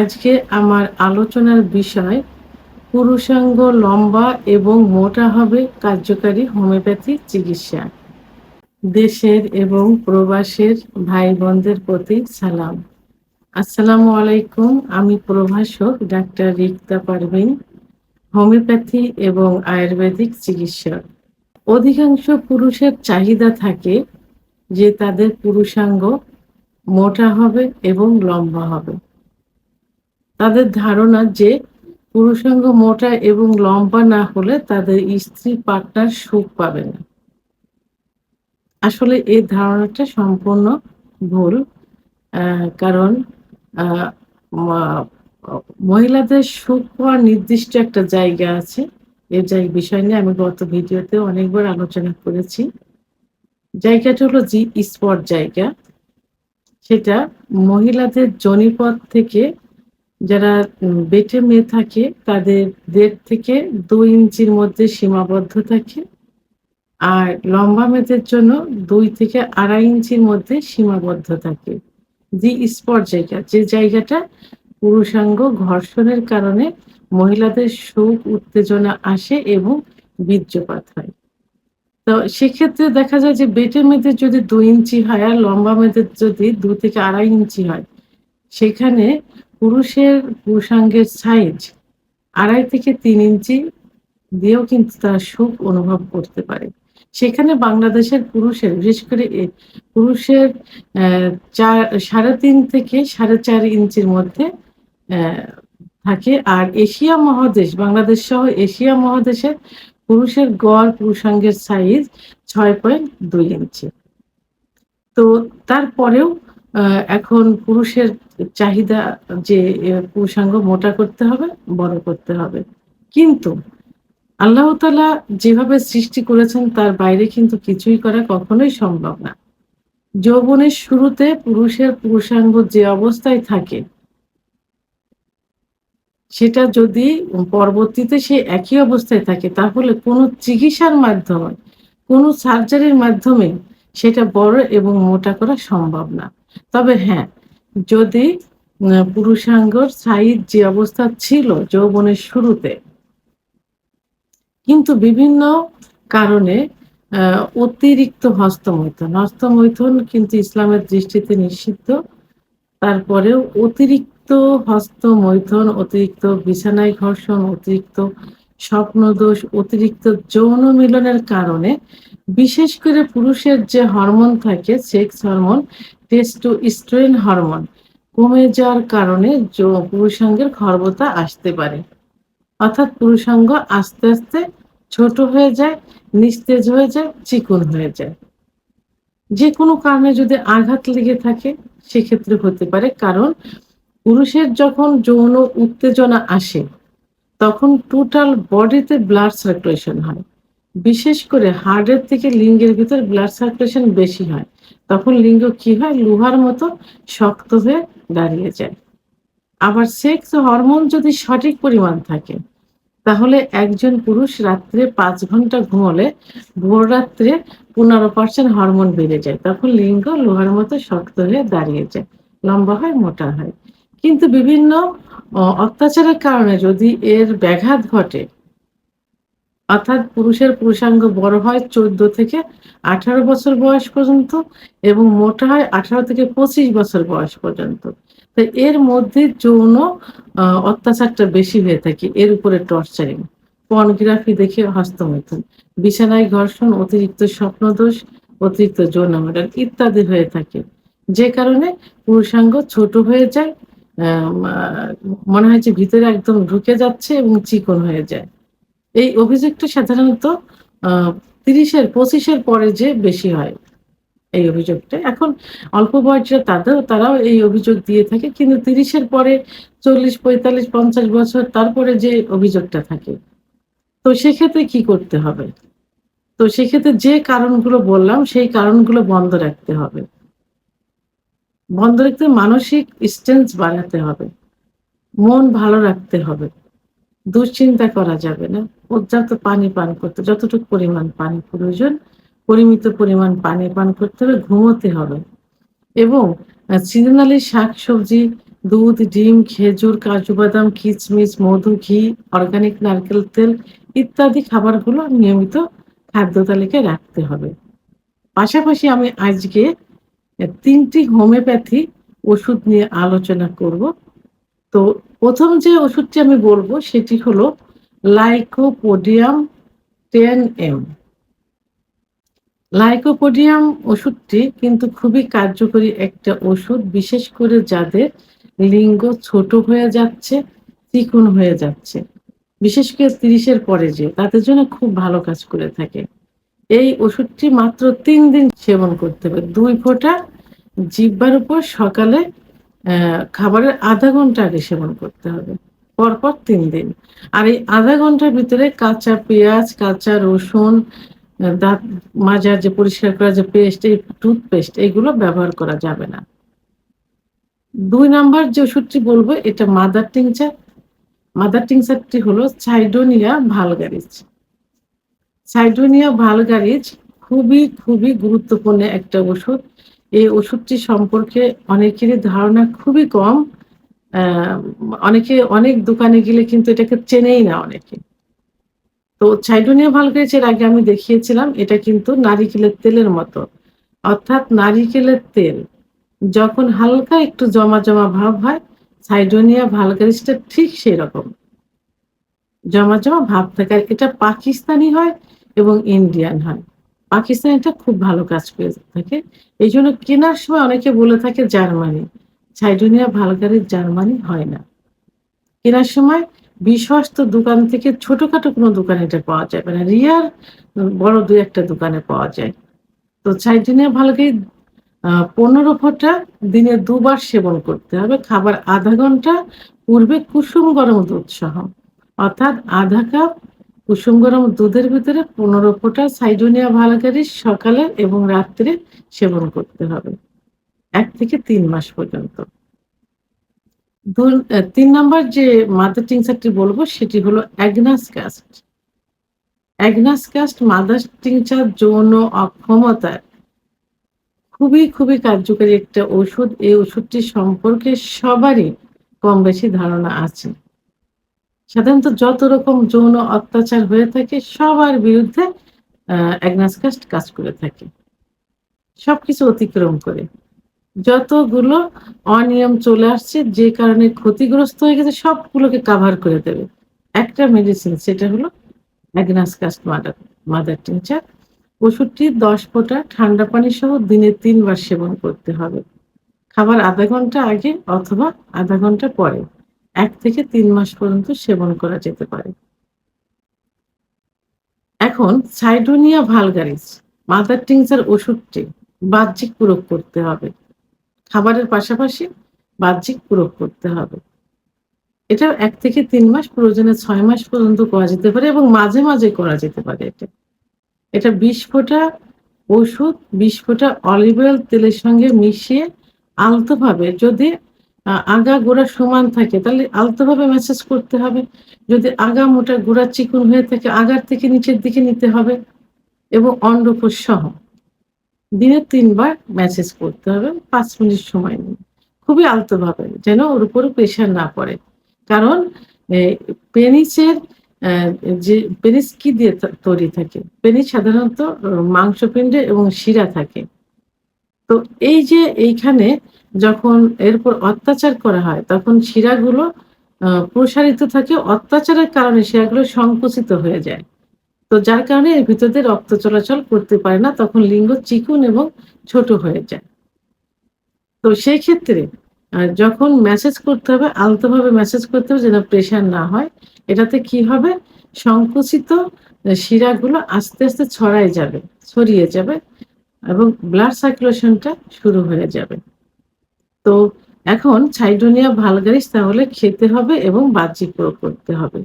আজকে আমার আলোচনার বিষয় পুরুষাঙ্গ, লম্বা এবং মোটা হবে কার্যকারী হোমিওপ্যাথি চিকিৎসা। দেশের এবং প্রবাসের ভাই বোনদের প্রতি সালাম। আসসালামু আলাইকুম, আমি প্রভাষক ডাক্তার রিক্তা পারভিন, হোমিওপ্যাথি এবং আয়ুর্বেদিক চিকিৎসক। অধিকাংশ পুরুষের চাহিদা থাকে যে তাদের পুরুষাঙ্গ মোটা হবে এবং লম্বা হবে। তাদের ধারণা যে পুরুষাঙ্গ মোটা এবং লম্বা না হলে তাদের স্ত্রী পার্টনার সুখ পাবে না। আসলে এই ধারণাটা সম্পূর্ণ ভুল কারণ মহিলাদের সুখ পাওয়ার নির্দিষ্ট একটা জায়গা আছে। এর জায়গা বিষয় নিয়ে আমি গত ভিডিওতে অনেকবার আলোচনা করেছি। জায়গাটা হলো জি স্পট জায়গা। সেটা মহিলাদের জনিপথ থেকে যারা বেটে মেয়ে থাকে, তাদের দেড় থেকে দুই ইঞ্চির মধ্যে সীমাবদ্ধ থাকে আর লম্বা মেয়েদের জন্য দুই থেকে আড়াই ইঞ্চির মধ্যে সীমাবদ্ধ থাকে। জি স্পট জায়গা, যে জায়গাটা পুরুষাঙ্গ ঘর্ষণের কারণে মহিলাদের সুখ উত্তেজনা আসে এবং বীর্যপাত হয়। তো সেক্ষেত্রে দেখা যায় যে বেটে মেয়েদের যদি দুই ইঞ্চি হয় আর লম্বা মেয়েদের যদি দু থেকে আড়াই ইঞ্চি হয়, সেখানে পুরুষের পুরুষাঙ্গের সাইজ আড়াই থেকে তিন ইঞ্চি দিয়েও কিন্তু তারা সুখ অনুভব করতে পারে। সেখানে বাংলাদেশের পুরুষের, বিশেষ করে পুরুষের চার, সাড়ে তিন থেকে সাড়ে চার ইঞ্চির মধ্যে থাকে। আর এশিয়া মহাদেশ, বাংলাদেশ সহ এশিয়া মহাদেশের পুরুষের গড় পুরুষাঙ্গের সাইজ ছয় পয়েন্ট দুই ইঞ্চি। তো তারপরেও এখন পুরুষের চাহিদা যে পুরুষাঙ্গ মোটা করতে হবে, বড় করতে হবে। কিন্তু আল্লাহ তাআলা যেভাবে সৃষ্টি করেছেন, তার বাইরে কিন্তু কিছুই করা কখনোই সম্ভব না। যৌবনের শুরুতে পুরুষের পুরুষাঙ্গ যে অবস্থায় থাকে, সেটা যদি পরবর্তীতে সে একই অবস্থায় থাকে, তাহলে কোনো চিকিৎসার মাধ্যমে, কোনো সার্জারির মাধ্যমে সেটা বড় এবং মোটা করা সম্ভব না। তবে হ্যাঁ যদি পুরুষাঙ্গর সাইজ যে অবস্থা ছিল যৌবনের শুরুতে, কিন্তু বিভিন্ন কারণে অতিরিক্ত হস্তমৈথন, হস্তমৈথুন কিন্তু ইসলামের দৃষ্টিতে নিষিদ্ধ, তারপরেও অতিরিক্ত হস্তমৈথন, অতিরিক্ত বিছানায় ঘর্ষণ, অতিরিক্ত স্বপ্নদোষ, অতিরিক্ত যৌন মিলনের কারণে, বিশেষ করে পুরুষের যে হরমোন থাকে, সেক্স হরমোন টেস্টোস্টেরন হরমোন কমে যাওয়ার কারণে পুরুষাঙ্গের খর্বতা আসতে পারে। অর্থাৎ পুরুষাঙ্গ আস্তে আস্তে ছোট হয়ে যায়, নিস্তেজ হয়ে যায়, চিকন হয়ে যায়। যে কোনো কারণে যদি আঘাত লেগে থাকে, সেক্ষেত্রে হতে পারে কারণ পুরুষের যখন যৌন উত্তেজনা আসে, তখন টোটাল বডিতে ব্লাড সার্কুলেশন হয়। বিশেষ করে হার্টের থেকে লিঙ্গের ভিতর ব্লাড সার্কুলেশন বেশি হয়। তখন লিঙ্গ কি হয়? লোহার মতো শক্ত হয়ে দাঁড়িয়ে যায়। আবার সেক্স হরমোন যদি সঠিক পরিমাণ থাকে, তাহলে একজন পুরুষ রাত্রে পাঁচ ঘণ্টা ঘুমলে ভোর রাত্রে পনেরো পার্সেন্ট হরমোন বেড়ে যায়। তখন লিঙ্গ লোহার মতো শক্ত হয়ে দাঁড়িয়ে যায়। লম্বা হয়, মোটা হয়। কিন্তু বিভিন্ন অত্যাচারের কারণে যদি এর ব্যাঘাত ঘটে অর্থাৎ পুরুষের পুরুষাঙ্গ বড় হয় চোদ্দ থেকে আঠারো বছর বয়স পর্যন্ত এবং মোটা হয় আঠারো থেকে পঁচিশ বছর বয়স পর্যন্ত। তো এর মধ্যে যৌন অত্যাচারটা বেশি হয়ে থাকে, এর উপরে টর্চারিং। পর্নোগ্রাফি দেখে হস্তমৈথুন, বিছানায় ঘর্ষণ, অতিরিক্ত স্বপ্নদোষ, অতিরিক্ত যৌন মডেল ইত্যাদি হয়ে থাকে। যে কারণে পুরুষাঙ্গ ছোট হয়ে যায় মনে হয় যে ভিতরে একদম ঢুকে যাচ্ছে এবং চিকন হয়ে যায়। এই অভিযোগটা সাধারণত তিরিশের, পঁচিশের পরে যে বেশি হয় এই অভিযোগটা। এখন অল্প বয়সীরা তাদের, তারাও এই অভিযোগ দিয়ে থাকে, কিন্তু তিরিশের পরে চল্লিশ, পঁয়তাল্লিশ, পঞ্চাশ বছর তারপরে যে অভিযোগটা থাকে। তো সেক্ষেত্রে কি করতে হবে? তো সেক্ষেত্রে যে কারণগুলো বললাম, সেই কারণগুলো বন্ধ রাখতে হবে। বন্ধ রাখতে মানসিক স্ট্রেন্থ বাড়াতে হবে। মন ভালো রাখতে হবে। দুশ্চিন্তা করা যাবে না। পর্যাপ্ত পানি পান করতে, যতটুকু পরিমাণ পানি প্রয়োজন, পরিমিত পরিমাণ পানি পান করতে হবে, ঘুমোতে হবে। এবং সিজনালি শাক সবজি দুধ, ডিম, খেজুর, কাজু বাদাম কিচমিচ মধু, ঘি, অর্গানিক নারকেল তেল ইত্যাদি খাবারগুলো নিয়মিত খাদ্য তালিকায় রাখতে হবে। পাশাপাশি আমি আজকে তিনটি হোমিওপ্যাথি ওষুধ নিয়ে আলোচনা করব। তো প্রথম যে ওষুধটি আমি বলব সেটি হলো লাইকোপোডিয়াম টেন এম। লাইকোপোডিয়াম ওষুধটি কিন্তু খুবই কার্যকরী একটা ওষুধ, বিশেষ করে যাদের লিঙ্গ ছোট হয়ে যাচ্ছে, চিকুন হয়ে যাচ্ছে। বিশেষ করে তিরিশের পরে যে, তাদের জন্য খুব ভালো কাজ করে থাকে। এই ওষুধটি মাত্র তিন দিন সেবন করতে হবে। দুই ফোঁটা জিব্বার উপর সকালে খাবারের আধা ঘণ্টা আগে সেবন করতে হবে, পরপর তিন দিন। আর এই আধা ঘণ্টার ভিতরে কাঁচা পেঁয়াজ, কাঁচা রসুন দাঁত মাজার যে পরিষ্কার করা যে পেস্ট, এই টুথপেস্ট, এগুলো ব্যবহার করা যাবে না। দুই নাম্বার যে ওষুধটি বলব, এটা মাদার টিংচার। মাদার টিংচারটি হলো সাইডোনিয়া ভালগারিজ সাইডোনিয়া ভালগারিজ খুবই খুবই গুরুত্বপূর্ণ একটা ওষুধ। এই ওষুধটি সম্পর্কে অনেকেরই ধারণা খুবই কম। অনেকে অনেক দোকানে গেলে কিন্তু এটাকে চেনেই না অনেকে। তো সাইডোনিয়া ভালগারিজের আগে আমি দেখিয়েছিলাম, এটা কিন্তু নারিকেলের তেলের মতো। অর্থাৎ নারিকেলের তেল যখন হালকা একটু জমা জমা ভাব হয় সাইডোনিয়া ভালগারিসটা ঠিক সেই রকম জমা জমা ভাব থাকে। এটা পাকিস্তানি হয় এবং ইন্ডিয়ান হয়। পাকিস্তানিটা খুব ভালো কাজ করে থাকে। এই জন্য কেনার সময় অনেকে বলে থাকে জার্মানি। সাইডোনিয়া ভালগারিস জার্মানি হয় না। কেনার সময় বিশ্বস্ত দোকান থেকে ছোটখাটো কোনো দোকানে এটা পাওয়া যাবে না। রিয়ার বড় দুই একটা দোকানে পাওয়া যায়। তো সাইডোনিয়া ভালগারিস পনেরো ফোঁটা দিনে দুবার সেবন করতে হবে। খাবার আধা ঘণ্টা পূর্বে কুসুম গরম দুধ সহ অর্থাৎ আধা কাপ কুসুম গরম দুধের ভিতরে পনেরো ফোঁটা সাইডোনিয়া ভালগারি সকালে এবং রাত্রে সেবন করতে হবে। এক থেকে তিন মাস পর্যন্ত। তিন নম্বর যে মাদার টিংচারটি বলব, সেটি হলো Agnus cast. Agnus cast mother tincture যৌন অক্ষমতার খুবই খুবই কার্যকারী একটা ওষুধ এই ওষুধটি সম্পর্কে সবারই কম বেশি ধারণা আছে। সাধারণত যত রকম যৌন অত্যাচার হয়ে থাকে, সবার বিরুদ্ধে অ্যাগনাসকাস্ট কাজ করে থাকে। সবকিছু অতিক্রম করে। যতগুলো অনিয়ম চলে আসছে, যে কারণে ক্ষতিগ্রস্ত হয়ে গেছে, সবগুলোকে কাভার করে দেবে। একটা মেডিসিন সেটা হলো অ্যাগনাসকাস্ট মাদার মাদার টিনচার ওষুধটি দশ ফোঁটা ঠান্ডা পানি সহ দিনে তিনবার সেবন করতে হবে। খাবার আধা ঘণ্টা আগে অথবা আধা ঘণ্টা পরে। এক থেকে তিন মাস পর্যন্ত সেবন করা যেতে পারে। এখন সাইডোনিয়া ভালগারিস, মাদার টিংসার ওষুধটি বাহ্যিক প্রয়োগ করতে হবে। খাবারের পাশাপাশি বাহ্যিক প্রয়োগ করতে হবে। এটা এক থেকে তিন মাস, প্রয়োজনে ছয় মাস পর্যন্ত করা যেতে পারে এবং মাঝে মাঝে করা যেতে পারে এটা। এটা বিশ ফোঁটা ওষুধ, বিশ ফোঁটা অলিভ অয়েল তেলের সঙ্গে মিশিয়ে আলতোভাবে যদি আগা গোড়া সমান থাকে। তাহলে আলতোভাবে ম্যাসেজ করতে হবে। যদি আগা মোটা গোড়া চিকুন হয়ে থাকে, আগার থেকে নিচের দিকে নিতে হবে এবং অন্ডকোষ সহ। দিনে তিনবার ম্যাসেজ করতে হবে, পাঁচ মিনিট সময় নিয়ে। খুবই আলতোভাবে, যেন ওর উপরে প্রেশার না পড়ে। কারণ পেনিসের যে, পেনিস কি দিয়ে তৈরি থাকে? পেনিস সাধারণত, মাংসপিণ্ডে এবং শিরা থাকে। তো এই যে, এইখানে যখন এরপর অত্যাচার করা হয়, তখন শিরাগুলো প্রসারিত থাকে অত্যাচারের কারণে শিরাগুলো সংকুচিত হয়ে যায়। তো যার কারণে এর ভিতরে রক্ত চলাচল করতে পারে না, তখন লিঙ্গ চিকুন এবং ছোট হয়ে যায়। তো সেই ক্ষেত্রে যখন মেসেজ করতে হবে, আলতোভাবে মেসেজ করতে হবে যেন প্রেশার না হয়, এটাতে কি হবে? সংকুচিত শিরাগুলো আস্তে আস্তে ছড়াই যাবে, ছড়িয়ে যাবে এবং ব্লাড সার্কুলেশনটা শুরু হয়ে যাবে। তো এখন সাইডোনিয়া ভালগারিস তাহলে খেতে হবে এবং বাহ্যিক প্রয়োগ করতে হবে।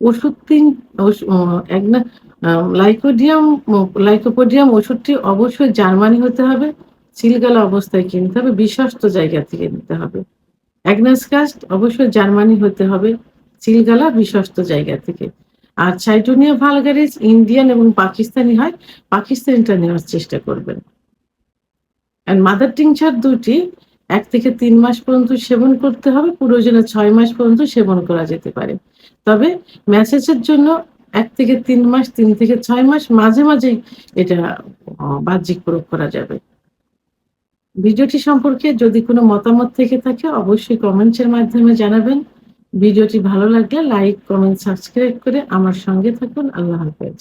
ওষুধ তিন লাইকোডিয়াম লাইকোপোডিয়াম ওষুধটি অবশ্যই জার্মানি হতে হবে, সিলগালা অবস্থায় কিনতে হবে, বিশ্বস্ত জায়গা থেকে নিতে হবে। অ্যাগনাসকাস্ট অবশ্যই জার্মানি হতে হবে, সিলগালা বিশ্বস্ত জায়গা থেকে। আর সাইটোনিয়া ভালগারিজ ইন্ডিয়ান এবং পাকিস্তানি হয়, পাকিস্তানিটা নেওয়ার চেষ্টা করবেন। মাদার টিংচার দুটি এক থেকে তিন মাস পর্যন্ত সেবন করতে হবে প্রয়োজনে ছয় মাস পর্যন্ত সেবন করা যেতে পারে। তবে ম্যাসেজের জন্য এক থেকে তিন মাস, তিন থেকে ছয় মাস, মাঝে মাঝে এটা বাহ্যিক প্রয়োগ করা যাবে। ভিডিওটি সম্পর্কে যদি কোনো মতামত থেকে থাকে, অবশ্যই কমেন্টসের মাধ্যমে জানাবেন। ভিডিওটি ভালো লাগলে লাইক কমেন্ট সাবস্ক্রাইব করে আমার সঙ্গে থাকুন। আল্লাহ হাফেজ।